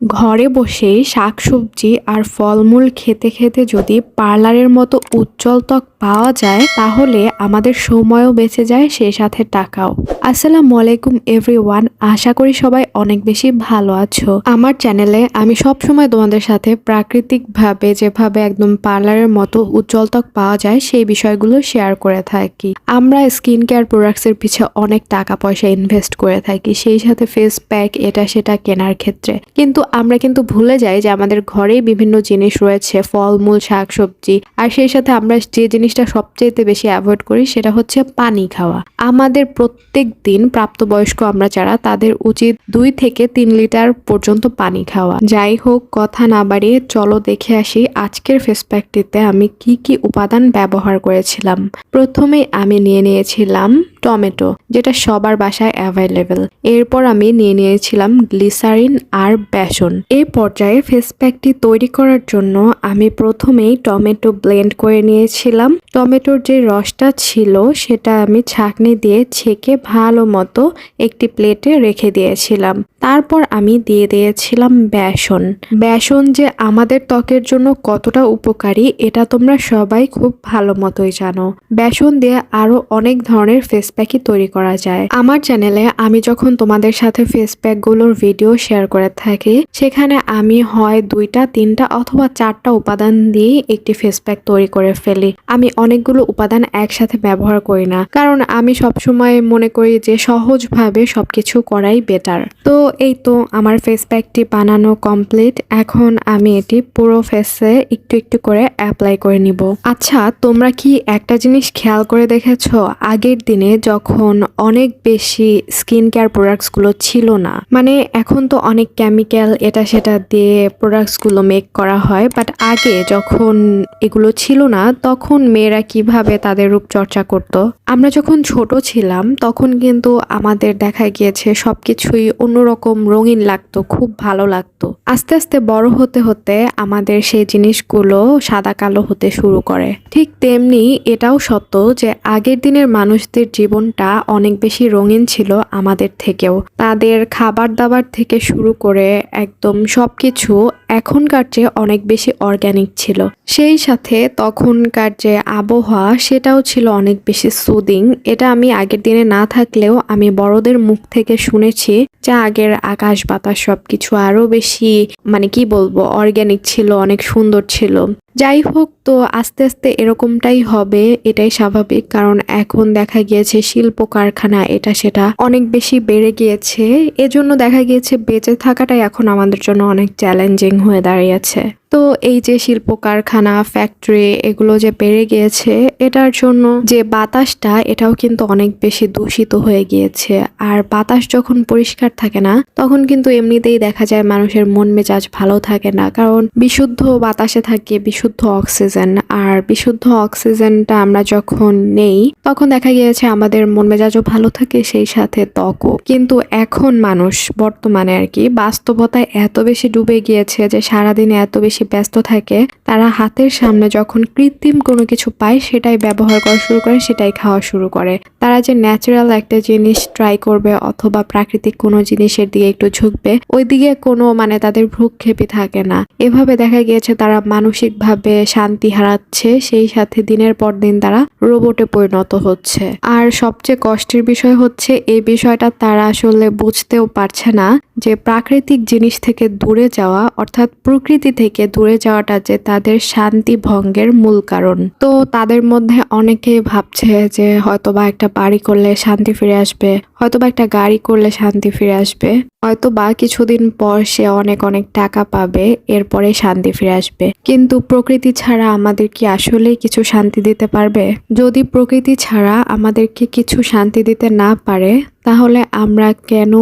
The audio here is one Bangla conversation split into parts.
ঘরে বসেই শাকসবজি আর ফলমূল খেতে খেতে যদি পার্লারের মতো উজ্জ্বল ত্বক পাওয়া যায়, তাহলে আমাদের সময়ও বেঁচে যায় সেই সাথে টাকাও। আসসালামু আলাইকুম এভরিওয়ান, আশা করি সবাই অনেক বেশি ভালো আছো। আমার চ্যানেলে আমি সব সময় তোমাদের সাথে প্রাকৃতিকভাবে যেভাবে একদম পার্লারের মতো উজ্জ্বল ত্বক পাওয়া যায়, সেই বিষয়গুলো শেয়ার করে থাকি। আমরা স্কিন কেয়ার প্রোডাক্টসের পিছে অনেক টাকা পয়সা ইনভেস্ট করে থাকি, সেই সাথে ফেস প্যাক, এটা সেটা কেনার ক্ষেত্রে। কিন্তু আমরা কিন্তু ভুলে যাই যে আমাদের ঘরেই বিভিন্ন জিনিস রয়েছে, ফলমূল, শাকসবজি। আর সেই সাথে আমরা যে জিনিসটা সবচেয়ে বেশি অ্যাভয়েড করি সেটা হচ্ছে পানি খাওয়া। আমাদের প্রত্যেক দিন প্রাপ্তবয়স্ক আমরা যারা, তাদের উচিত দুই থেকে তিন লিটার পর্যন্ত পানি খাওয়া। যাই হোক, কথা না বাড়িয়ে চলো দেখে আসি আজকের ফেসপ্যাকটিতে আমি কি কি উপাদান ব্যবহার করেছিলাম। প্রথমে আমি নিয়ে নিয়েছিলাম টমেটো, যেটা সবার বাসায় অ্যাভেলেবেল এরপর আমি নিয়ে নিয়েছিলাম গ্লিসারিন আর বেসন। এই পর্যায়ে ফেস প্যাকটি তৈরি করার জন্য আমি প্রথমেই টমেটো ব্লেন্ড করে নিয়েছিলাম। টমেটোর যে রসটা ছিল, সেটা আমি ছাঁকনি দিয়ে ছেঁকে ভালো মতো একটি প্লেটে রেখে দিয়েছিলাম। তারপর আমি দিয়ে দিয়েছিলাম বেসন। বেসন যে আমাদের ত্বকের জন্য কতটা উপকারী, এটা তোমরা সবাই খুব ভালো মতোই জানো। বেসন দিয়ে আরও অনেক ধরনের ফেস প্যাকই তৈরি করা যায়। আমার চ্যানেলে আমি যখন তোমাদের সাথে ফেস প্যাকগুলোর ভিডিও শেয়ার করে থাকি, সেখানে আমি হয় দুইটা, তিনটা অথবা চারটা উপাদান দিয়ে একটি ফেস প্যাক তৈরি করে ফেলি। আমি অনেকগুলো উপাদান একসাথে ব্যবহার করি না, কারণ আমি সবসময় মনে করি যে সহজভাবে সবকিছু করাই বেটার তো এই তো আমার ফেস প্যাকটি বানানো কমপ্লিট এখন আমি এটি পুরো ফেসে একটু একটু করে অ্যাপ্লাই করে নিব। আচ্ছা তোমরা কি একটা জিনিস খেয়াল করে দেখেছ? আগের দিনে যখন অনেক বেশি স্কিন কেয়ার প্রোডাক্টসগুলো ছিল না মানে এখন তো অনেক কেমিক্যাল এটা সেটা দিয়ে প্রোডাক্টসগুলো মেক করা হয় বাট আগে যখন এগুলো ছিল না, তখন মেয়েরা কীভাবে তাদের রূপচর্চা করত? আমরা যখন ছোট ছিলাম, তখন কিন্তু আমাদের দেখা গিয়েছে সবকিছুই অন্যরকম রঙিন লাগতো, খুব ভালো লাগতো। আস্তে আস্তে বড় হতে হতে আমাদের সেই জিনিসগুলো সাদা কালো হতে শুরু করে। ঠিক তেমনি এটাও সত্য যে আগের দিনের মানুষদের জীবনটা অনেক বেশি রঙিন ছিল আমাদের থেকেও। তাদের খাবার দাবার থেকে শুরু করে একদম সবকিছু এখনকার চেয়ে অনেক বেশি অর্গ্যানিক ছিল। সেই সাথে তখনকার যে আবহাওয়া, সেটাও ছিল অনেক বেশি সুদিং এটা আমি আগের দিনে না থাকলেও আমি বড়দের মুখ থেকে শুনেছি যে আগের আকাশ বাতাস সবকিছু আরও বেশি মানে কি বলব অর্গ্যানিক ছিল, অনেক সুন্দর ছিল। যাই হোক তো, আস্তে আস্তে এরকমটাই হবে, এটাই স্বাভাবিক। কারণ এখন দেখা গিয়েছে শিল্প কারখানা এটা সেটা অনেক বেশি বেড়ে গিয়েছে। এজন্য দেখা গিয়েছে বেঁচে থাকাটাই এখন আমাদের জন্য অনেক চ্যালেঞ্জিং হয়ে দাঁড়িয়েছে। তো এই যে শিল্প কারখানা ফ্যাক্টরি এগুলো যে বেড়ে গিয়েছে, এটার জন্য যে বাতাসটা, এটাও কিন্তু অনেক বেশি দূষিত হয়ে গিয়েছে। আর বাতাস যখন পরিষ্কার থাকে না, তখন কিন্তু এমনিতেই দেখা যায় মানুষের মন মেজাজ ভালো থাকে না। কারণ বিশুদ্ধ বাতাসে থাকে বিশুদ্ধ অক্সিজেন, আর বিশুদ্ধ অক্সিজেনটা আমরা যখন নেই, তখন দেখা গিয়েছে আমাদের মন মেজাজও ভালো থাকে, সেই সাথে ত্বকও। কিন্তু এখন মানুষ বর্তমানে আর কি বাস্তবতায় এত বেশি ডুবে গিয়েছে যে সারাদিনে এত বেশি ব্যস্ত থাকে, তারা হাতের সামনে যখন কৃত্রিম কোনো কিছু পায় সেটাই ব্যবহার করা শুরু করে, সেটাই খাওয়া শুরু করে। তারা যে ন্যাচারাল একটা জিনিস ট্রাই করবে অথবা প্রাকৃতিক কোনো জিনিসের দিকে একটু ঝুঁকবে ওই দিকে কোনো মানে তাদের ভ্রুক্ষেপই থাকে না। এভাবে দেখা গিয়েছে তারা মানসিকভাবে শান্তি হারাচ্ছে, সেই সাথে দিনের পর দিন তারা রোবটে পরিণত হচ্ছে। আর সবচেয়ে কষ্টের বিষয় হচ্ছে, এই বিষয়টা তারা আসলে বুঝতেও পারছে না যে প্রাকৃতিক জিনিস থেকে দূরে যাওয়া, অর্থাৎ প্রকৃতি থেকে দূরে যাওয়াটা যে তাদের শান্তি ভঙ্গের মূল কারণ। তো তাদের মধ্যে অনেকে ভাবছে যে হয়তোবা একটা বাড়ি করলে শান্তি ফিরে আসবে, হয়তোবা একটা গাড়ি করলে শান্তি ফিরে আসবে হয়তো বা কিছুদিন পর সে অনেক অনেক টাকা পাবে, এরপরে শান্তি ফিরে আসবে। কিন্তু প্রকৃতি ছাড়া আমাদের কি আসলেই কিছু শান্তি দিতে পারবে? যদি প্রকৃতি ছাড়া আমাদেরকে কিছু শান্তি দিতে না পারে, তাহলে আমরা কেন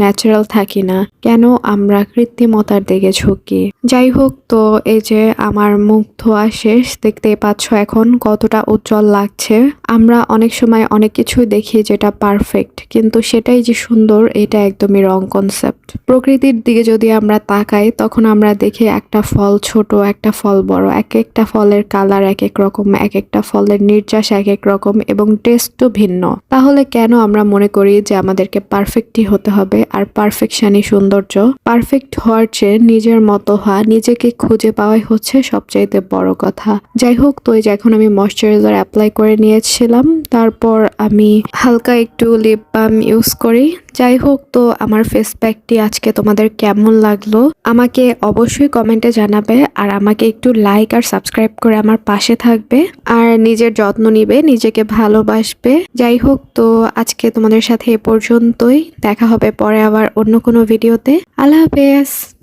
ন্যাচারাল থাকি না। কেন? আমরা কৃত্রিমতার দিকে ঝুঁকি। যাই হোক তো, এই যে আমার মুখ ধোয়া শেষ দেখতে পাচ্ছ এখন কতটা উজ্জ্বল লাগছে। আমরা অনেক সময় অনেক কিছুই দেখি যেটা পারফেক্ট কিন্তু সেটাই যে সুন্দর, এটা একদমই রং কনসেপ্ট প্রকৃতির দিকে যদি আমরা তাকাই, তখন আমরা দেখি একটা ফল ছোট, একটা ফল বড়, এক একটা ফলের কালার এক এক রকম, এক একটা ফলের নির্যাস এক এক রকম এবং টেস্টও ভিন্ন। তাহলে কেন আমরা মনে করি যে আমাদেরকে পারফেক্টই হতে হবে আর পারফেকশনই সৌন্দর্য? পারফেক্ট হওয়ার চেয়ে নিজের মতো হওয়া, নিজেকে খুঁজে পাওয়াই হচ্ছে সবচাইতে বড় কথা। যাই হোক, তো এই যে এখন আমি ময়শ্চারাইজার অ্যাপ্লাই করে নিয়েছিলাম তারপর আমি হালকা একটু লিপ বাম ইউজ করি। যাই হোক তো, আমার ফেস প্যাকটি আজকে তোমাদের কেমন লাগল? আমাকে অবশ্যই কমেন্টে জানাবে আর আমাকে একটু লাইক আর সাবস্ক্রাইব করে আমার পাশে থাকবে। আর নিজের যত্ন নিবে, নিজেকে ভালোবাসবে। যাই হোক তো, আজকে তোমাদের সাথে এ পর্যন্তই। দেখা হবে পরে আবার অন্য কোনো ভিডিওতে আল্লাহ হাফেজ!